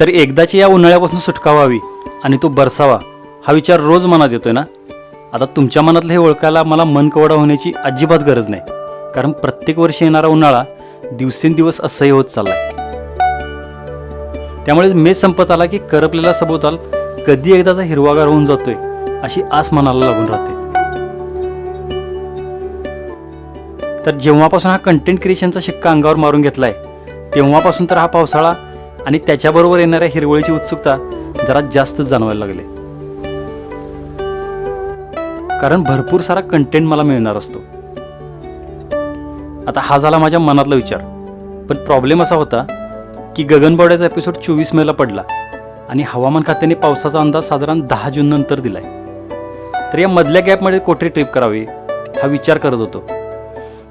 तर एकदाची या उन्हाळ्यापासून सुटका व्हावी आणि तो बरसावा हा विचार रोज मनात येतोय ना? आता तुमच्या मनातलं हे ओळखायला मला मन कवडा होण्याची अजिबात गरज नाही. कारण प्रत्येक वर्षी येणारा उन्हाळा दिवसेंदिवस असह्य होत चाललाय. त्यामुळे मे संपत आला की करपलेला सभोवताल कधी एकदाचा हिरवागार होऊन जातोय अशी आस मनाला लागून राहते. तर जेव्हापासून हा कंटेंट क्रिएशनचा शिक्का अंगावर मारून घेतलाय तेव्हापासून तर हा पावसाळा आणि त्याच्याबरोबर येणाऱ्या हिरवळीची उत्सुकता जरा जास्तच जाणवायला लागले. कारण भरपूर सारा कंटेंट मला मिळणार असतो. आता हा झाला माझ्या मनातला विचार. पण प्रॉब्लेम असा होता की गगनबावड्याचा एपिसोड चोवीस मेला पडला आणि हवामान खात्याने पावसाचा अंदाज साधारण दहा जून नंतर दिलाय. तर या मधल्या गॅपमध्ये कोठे ट्रिप करावी हा विचार करत होतो.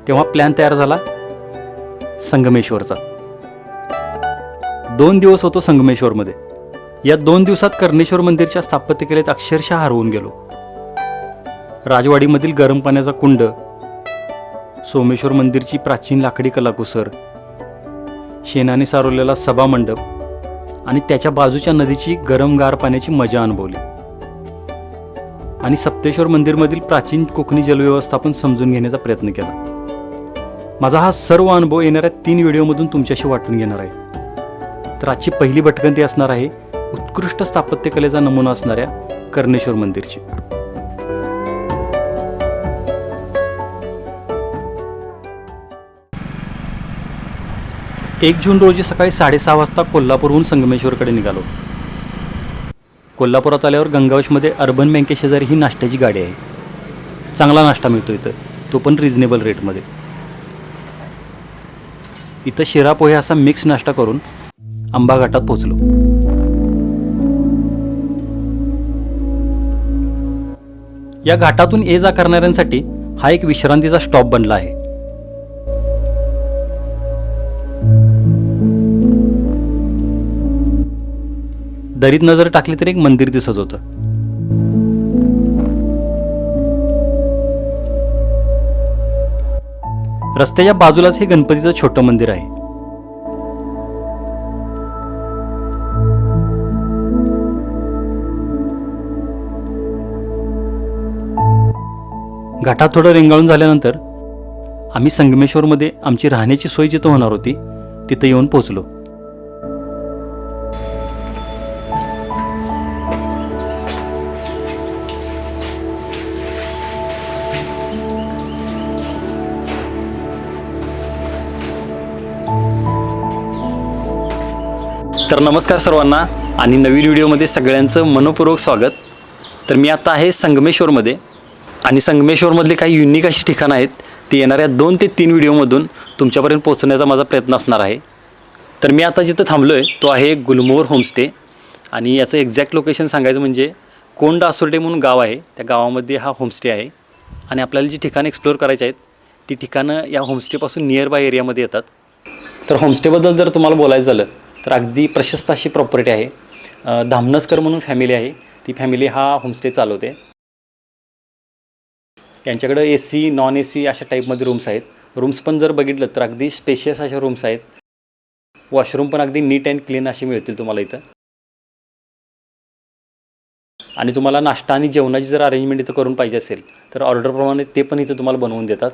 तेव्हा प्लॅन तयार झाला संगमेश्वरचा. दोन दिवस होतो संगमेश्वरमध्ये. या दोन दिवसात कर्णेश्वर मंदिरच्या स्थापत्यकलेत अक्षरशः हरवून गेलो. राजवाडीमधील गरम पाण्याचा कुंड सोमेश्वर मंदिरची प्राचीन लाकडी कलाकुसर शेणाने सारवलेला सभामंडप आणि त्याच्या बाजूच्या नदीची गरम गार पाण्याची मजा अनुभवली. आणि सप्तेश्वर मंदिरमधील प्राचीन कोकणी जलव्यवस्थापन समजून घेण्याचा प्रयत्न केला. माझा हा सर्व अनुभव येणाऱ्या तीन व्हिडिओमधून तुमच्याशी वाटून घेणार आहे. तर आजची पहिली भटकंती असणार आहे. उत्कृष्ट स्थापत्यकलेचा नमुना असणाऱ्या कर्णेश्वर मंदिरची. एक जून रोजी सकाळी साडेसहा वाजता कोल्हापूरहून संगमेश्वरकडे निघालो. कोल्हापुरात आल्यावर गंगावशमध्ये अर्बन बँकेशेजारी ही नाश्त्याची गाडी आहे. चांगला नाश्ता मिळतो इथं. तो पण रिझनेबल रेटमध्ये इथं शिरा पोहे असा मिक्स नाश्ता करून आंबा घाटात पोचलो या घाटातून ये जा करणाऱ्यांसाठी हा एक विश्रांतीचा स्टॉप बनला आहे. दरीत नजर टाकली तरी एक मंदिर दिसत होतं. रस्त्याच्या बाजूलाच हे गणपतीचं छोटं मंदिर आहे. घाटात थोडं रेंगाळून झाल्यानंतर आम्ही संगमेश्वरमध्ये आमची राहण्याची सोय जिथं होणार होती तिथं येऊन पोहोचलो. तर नमस्कार सर्वांना आणि नवीन व्हिडिओमध्ये सगळ्यांचं मनपूर्वक स्वागत. तर मी आता आहे संगमेश्वरमध्ये. आणि संगमेश्वरमधले काही युनिक अशी ठिकाणं आहेत ती येणाऱ्या दोन ते तीन व्हिडिओमधून तुमच्यापर्यंत पोहोचण्याचा माझा प्रयत्न असणार आहे. तर मी आता जिथं थांबलो आहे तो आहे गुलमोहर होमस्टे आणि याचं एक्झॅक्ट लोकेशन सांगायचं म्हणजे कोंड आसुर्डे म्हणून गाव आहे त्या गावामध्ये हा होमस्टे आहे. आणि आपल्याला जी ठिकाणं एक्सप्लोअर करायची आहेत ती ठिकाणं या होमस्टेपासून नियर बाय एरियामध्ये येतात. तर होमस्टेबद्दल जर तुम्हाला बोलायचं झालं तर अगदी प्रशस्त अशी प्रॉपर्टी आहे. अ, धामनसकर म्हणून फॅमिली आहे. ती फॅमिली हा होमस्टे चालवते. यांच्याकडं A C non A C अशा टाईपमध्ये रूम्स आहेत. रूम्स पण जर बघितलं तर अगदी स्पेशियस अशा रूम्स आहेत. वॉशरूम पण अगदी नीट अँड क्लीन असे मिळतील तुम्हाला इथं. आणि तुम्हाला नाश्ता आणि जेवणाची जर अरेंजमेंट इथं करून पाहिजे असेल तर ऑर्डरप्रमाणे ते पण इथं तुम्हाला बनवून देतात.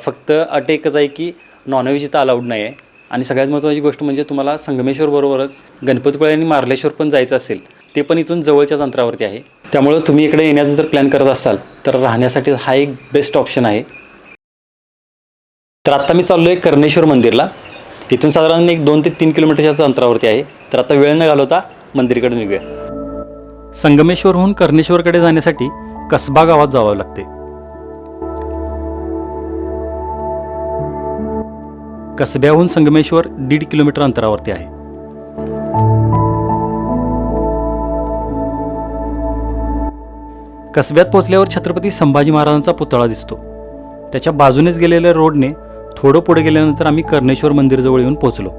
फक्त अट एकच आहे की नॉनव्हेज इथं अलाउड नाही आहे आणि सगळ्यात महत्त्वाची गोष्ट म्हणजे तुम्हाला संगमेश्वरबरोबरच गणपतीपुळे आणि मार्लेश्वर पण जायचं असेल ते पण इथून जवळच्याच अंतरावरती आहे. त्यामुळं तुम्ही इकडे येण्याचा जर प्लॅन करत असाल तर राहण्यासाठी हा एक बेस्ट ऑप्शन आहे. तर आत्ता मी चाललो आहे कर्णेश्वर मंदिरला. इथून साधारण एक दोन ते तीन किलोमीटरच्या अंतरावरती आहे. तर आता वेळ न घालवता मंदिरकडे निघूया. संगमेश्वरहून कर्णेश्वरकडे जाण्यासाठी कसबा गावात जावं लागते. कसब्याहून संगमेश्वर दीड किलोमीटर अंतरावरती आहे. कसब्यात पोचल्यावर छत्रपती संभाजी महाराजांचा पुतळा दिसतो. त्याच्या बाजूनेच गेलेल्या रोडने थोडं पुढे गेल्यानंतर आम्ही कर्णेश्वर मंदिरजवळ येऊन पोचलो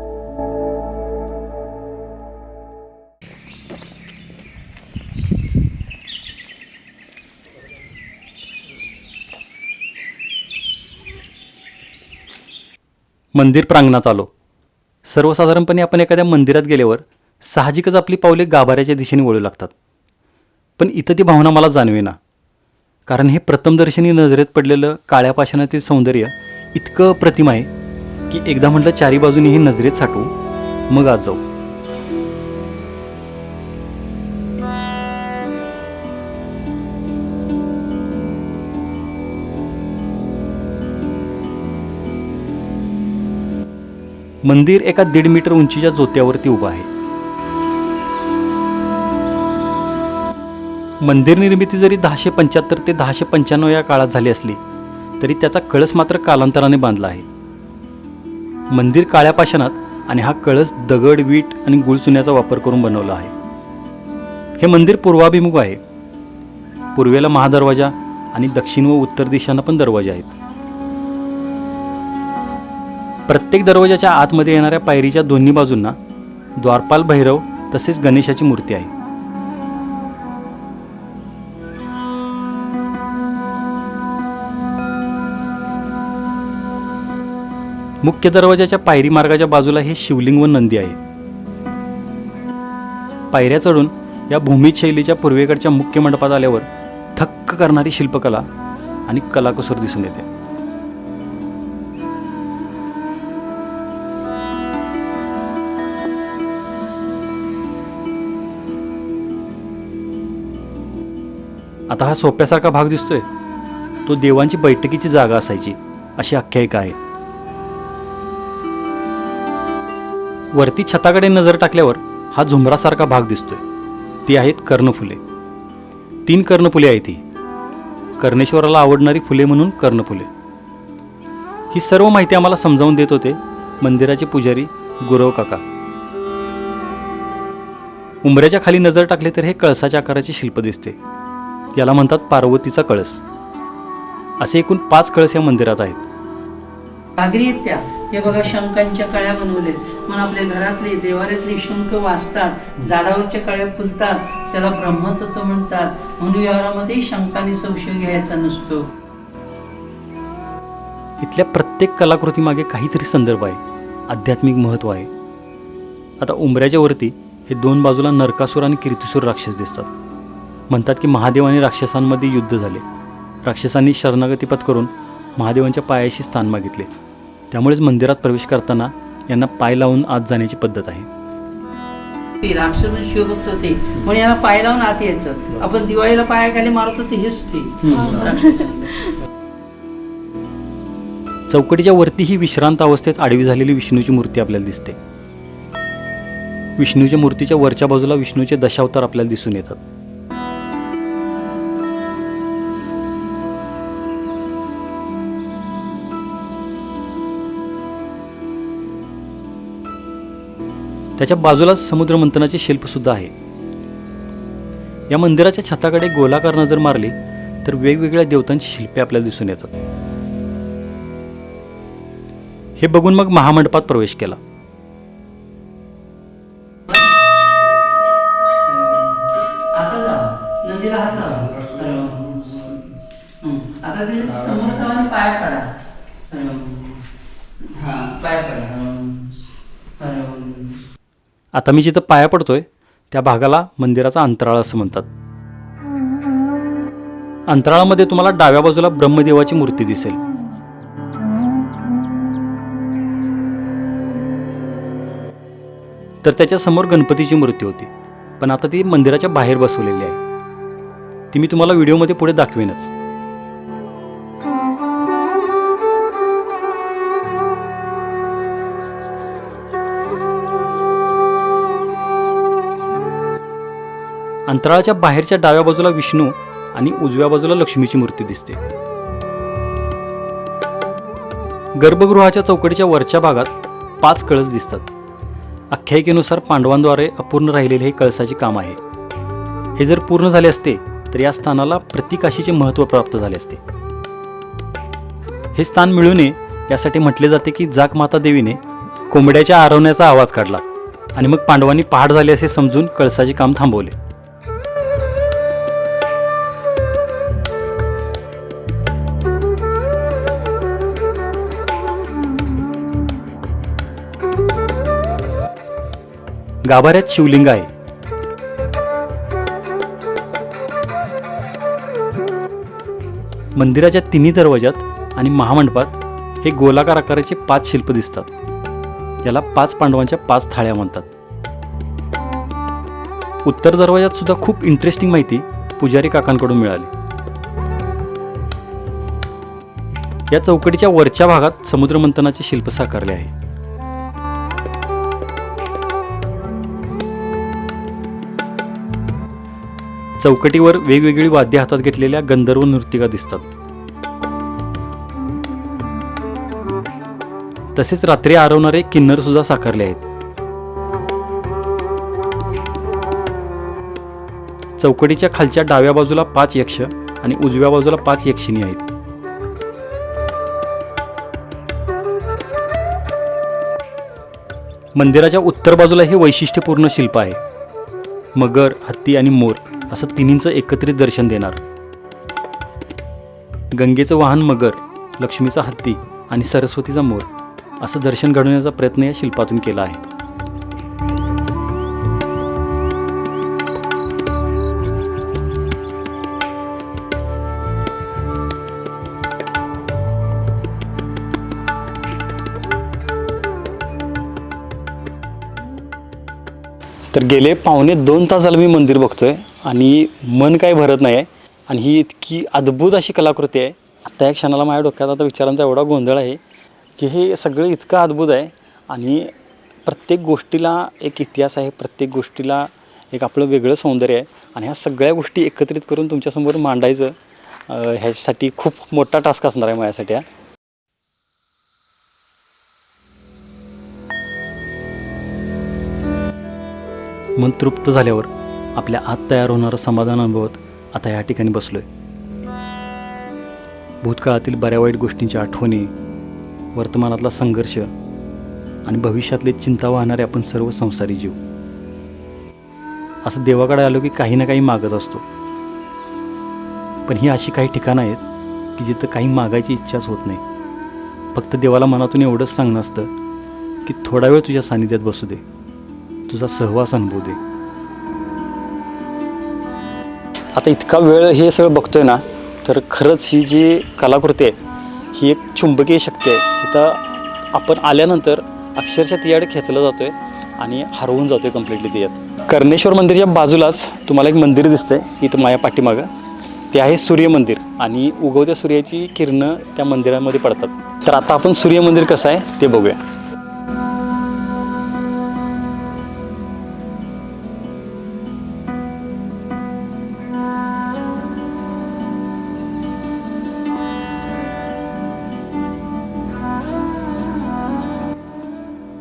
मंदिर प्रांगणात आलो. सर्वसाधारणपणे आपण एखाद्या मंदिरात गेल्यावर साहजिकच आपली पावले गाभाऱ्याच्या दिशेने वळू लागतात. पण इथं ती भावना मला जाणवेना. कारण हे प्रथमदर्शनी नजरेत पडलेलं काळ्या पाषाणातील सौंदर्य इतकं प्रतिम आहे की एकदा म्हटलं चारी बाजूनी ही नजरेत साठवू मग आज जाऊ. मंदिर एका दीड मीटर उंचीच्या जोत्यावरती उभं आहे. मंदिर निर्मिती जरी दहाशे पंच्याहत्तर ते दहाशे पंच्याण्णव या काळात झाली असली तरी त्याचा कळस मात्र कालांतराने बांधला आहे. मंदिर काळ्या पाषाणात आणि हा कळस दगड वीट आणि गुळचुन्याचा वापर करून बनवला आहे. हे मंदिर पूर्वाभिमुख आहे. पूर्वेला महादरवाजा आणि दक्षिण व उत्तर दिशांना पण दरवाजे आहेत. प्रत्येक दरवाजाच्या आतमध्ये येणाऱ्या पायरीच्या दोन्ही बाजूंना द्वारपाल भैरव तसेच गणेशाची मूर्ती आहे. मुख्य दरवाजाच्या पायरी मार्गाच्या बाजूला हे शिवलिंग व नंदी आहे. पायऱ्या चढून या भूमित शैलीच्या पूर्वेकडच्या मुख्य मंडपात आल्यावर थक्क करणारी शिल्पकला आणि कलाकुसर दिसून येते. आता हा सोप्यासारखा भाग दिसतोय. तो देवांची बैठकीची जागा असायची अशी आख्यायिका आहे. वरती छताकडे नजर टाकल्यावर हा झुंबरासारखा भाग दिसतोय. ती आहेत कर्णफुले. तीन कर्णफुले आहेत ही. कर्णेश्वराला आवडणारी फुले म्हणून कर्णफुले. ही सर्व माहिती आम्हाला समजावून देत होते मंदिराचे पुजारी गुरव काका. उंबऱ्याच्या खाली नजर टाकली तर हे कळसाच्या आकाराचे शिल्प दिसते. याला म्हणतात पार्वतीचा कळस. असे एकूण पाच कळस या मंदिरात आहेत. आहेत त्या. हे बघा शंखांच्या कळ्या बनवलेत. मग आपल्या घरातले देवाऱ्यातले शंख वाचतात झाडावरच्या कळ्या फुलतात त्याला ब्रह्मतत्व म्हणतात. म्हणून व्यवहारामध्ये शंखाने संशय घ्यायचा नसतो. इथल्या प्रत्येक कलाकृतीमागे काहीतरी संदर्भ आहे. आध्यात्मिक महत्त्व आहे. आता उंबऱ्याच्या वरती हे दोन बाजूला नरकासूर आणि कीर्तिसूर राक्षस दिसतात. म्हणतात की महादेव आणि राक्षसांमध्ये युद्ध झाले. राक्षसांनी शरणागती पत्करून महादेवांच्या पायाशी स्थान मागितले. त्यामुळेच मंदिरात प्रवेश करताना यांना पाय लावून आत जाण्याची पद्धत आहे. राक्षस शिवभक्त होते. म्हणून याला पाय लावून आत यायचं. आपण दिवाळीला पायाखाली मारत होते हेच ते. चौकटीच्या वरती ही विश्रांत अवस्थेत आडवी झालेली विष्णूची मूर्ती आपल्याला दिसते. विष्णूच्या मूर्तीच्या वरच्या बाजूला विष्णूचे दशावतार आपल्याला दिसून येतात. त्याच्या बाजूला समुद्र मंथनाचे शिल्प सुद्धा आहे. या मंदिराच्या छताकडे गोलाकार नजर मारली तर वेगवेगळ्या देवतांची शिल्पे आपल्याला दिसून येतात. हे बघून मग महामंडपात प्रवेश केला. आता ते समोर पाय पडा. पाय पडा. आता मी जिथं पाया पडतोय त्या भागाला मंदिराचा अंतराळ असं म्हणतात. अंतराळामध्ये तुम्हाला डाव्या बाजूला ब्रह्मदेवाची मूर्ती दिसेल. तर त्याच्यासमोर गणपतीची मूर्ती होती पण आता ती मंदिराच्या बाहेर बसवलेली आहे. ती मी तुम्हाला व्हिडिओमध्ये पुढे दाखवेनच. अंतराळाच्या बाहेरच्या डाव्या बाजूला विष्णू आणि उजव्या बाजूला लक्ष्मीची मूर्ती दिसते. गर्भगृहाच्या चौकटीच्या वरच्या भागात पाच कळस दिसतात. आख्यायिकेनुसार पांडवांद्वारे अपूर्ण राहिलेले हे कळसाचे काम आहे. हे जर पूर्ण झाले असते तर या स्थानाला प्रतिकाशीचे महत्त्व प्राप्त झाले असते. हे स्थान मिळू नये यासाठी म्हटले जाते की जाक माता देवीने कोंबड्याच्या आरवण्याचा आवाज काढला आणि मग पांडवांनी पहाट झाले असे समजून कळसाचे काम थांबवले. गाभाऱ्यात शिवलिंग आहे मंदिराच्या तिन्ही दरवाजात आणि महामंडपात हे गोलाकार आकाराचे पाच शिल्प दिसतात. याला पाच पांडवांच्या पाच थाळ्या म्हणतात. उत्तर दरवाजात सुद्धा खूप इंटरेस्टिंग माहिती पुजारी काकांकडून मिळाली. या चौकटीच्या वरच्या भागात समुद्रमंथनाचे शिल्प साकारले आहे. चौकटीवर वेगवेगळी वाद्य हातात घेतलेल्या गंधर्व नृत्तिका दिसतात. तसेच रात्री आरवणारे किन्नर सुद्धा साकारले आहेत. चौकटीच्या खालच्या डाव्या बाजूला पाच यक्ष आणि उजव्या बाजूला पाच यक्षिणी आहेत. मंदिराच्या उत्तर बाजूला हे वैशिष्ट्यपूर्ण शिल्प आहे. मगर हत्ती आणि मोर. असं तिन्हींचं एकत्रित दर्शन देणार. गंगेचं वाहन मगर लक्ष्मीचा हत्ती आणि सरस्वतीचा मोर असं दर्शन घडवण्याचा प्रयत्न या शिल्पातून केला आहे. तर गेले पावणे दोन तास झाले मी मंदिर बघतोय. आणि मन काही भरत नाही आहे. आणि ही इतकी अद्भुत अशी कलाकृती आहे. आता या क्षणाला माझ्या डोक्यात आता विचारांचा एवढा गोंधळ आहे की हे सगळं इतकं अद्भुत आहे. आणि प्रत्येक गोष्टीला एक इतिहास आहे. प्रत्येक गोष्टीला एक आपलं वेगळं सौंदर्य आहे. आणि ह्या सगळ्या गोष्टी एकत्रित करून तुमच्यासमोर मांडायचं ह्यासाठी ह्याच्यासाठी खूप मोठा टास्क असणार आहे माझ्यासाठी हा. मन तृप्त झाल्यावर आपल्या आत तयार होणारं समाधान अनुभवत आता या ठिकाणी बसलो आहे भूतकाळातील बऱ्या वाईट गोष्टींच्या आठवणी वर्तमानातला संघर्ष आणि भविष्यातले चिंता वाहणारे आपण सर्व संसारी जीव. असं देवाकडे आलो की काही ना काही मागत असतो. पण ही अशी काही ठिकाणं आहेत की जिथं काही मागायची इच्छाच होत नाही. फक्त देवाला मनातून एवढंच सांगणं असतं की थोडा वेळ तुझ्या सानिध्यात बसू दे. तुझा सहवास अनुभव दे. आता इतका वेळ हे सगळं बघतोय ना तर खरंच ही जी कलाकृती आहे ही एक चुंबकीय शक्ती आहे. इथं आपण आल्यानंतर अक्षरशः तिच्याकडे खेचलं जातो आहे आणि हरवून जातो आहे कम्प्लिटली तिच्यात. कर्णेश्वर मंदिरच्या बाजूलाच तुम्हाला एक मंदिर दिसतं आहे इथं माया पाठीमागं. ते आहे सूर्य मंदिर आणि उगवत्या सूर्याची किरणं त्या मंदिरामध्ये पडतात. तर आता आपण सूर्य मंदिर कसं आहे ते बघूया.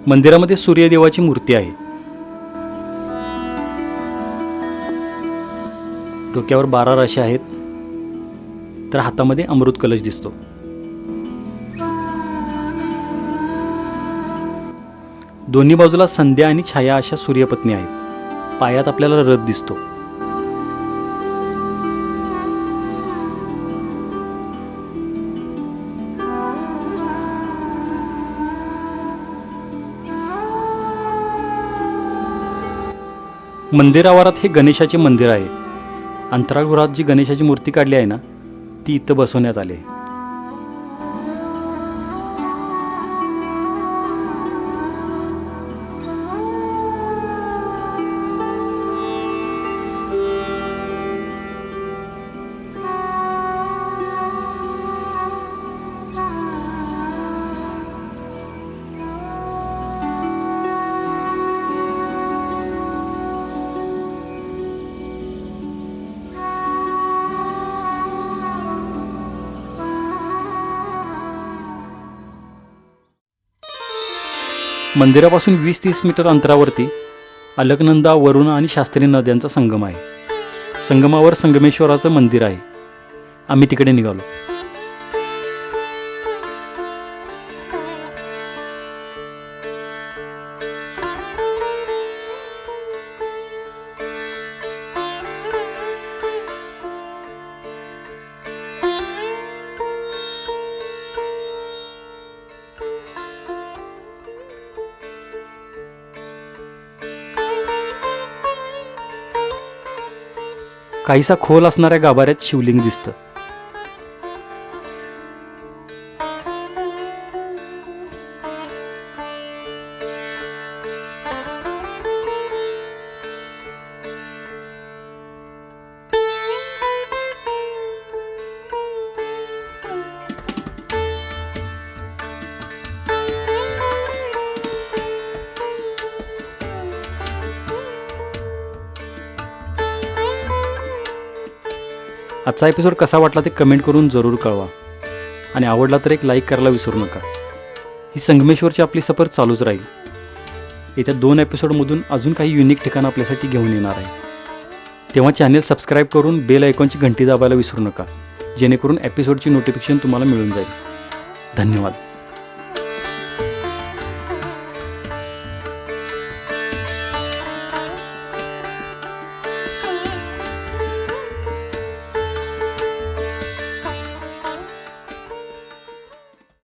मंदिरामध्ये सूर्यदेवाची मूर्ती आहे. डोक्यावर बारा राशी आहेत. तर हातामध्ये अमृत कलश दिसतो. दोन्ही बाजूला संध्या आणि छाया अशा सूर्यपत्नी आहेत. पायात आपल्याला रथ दिसतो. मंदिरावरात हे गणेशाचे मंदिर आहे. अंतराळगृहात जी गणेशाची मूर्ती काढली आहे ना ती इथं बसवण्यात आली आहे. मंदिरापासून वीस तीस मीटर अंतरावरती अलकनंदा वरुण आणि शास्त्री नद्यांचा संगम आहे. संगमावर संगमेश्वराचं मंदिर आहे. आम्ही तिकडे निघालो. काहीसा खोल असणाऱ्या गाभाऱ्यात शिवलिंग दिसतं. आजचा एपिसोड कसा वाटला ते कमेंट करून जरूर कळवा. आणि आवडला तर एक लाईक करायला विसरू नका. ही संगमेश्वरची आपली सफर चालूच राहील. येत्या दोन एपिसोडमधून अजून काही युनिक ठिकाणं आपल्यासाठी घेऊन येणार आहे. तेव्हा चॅनेल सबस्क्राईब करून बेल आयकॉनची घंटी दाबायला विसरू नका. जेणेकरून एपिसोडची नोटिफिकेशन तुम्हाला मिळून जाईल. धन्यवाद.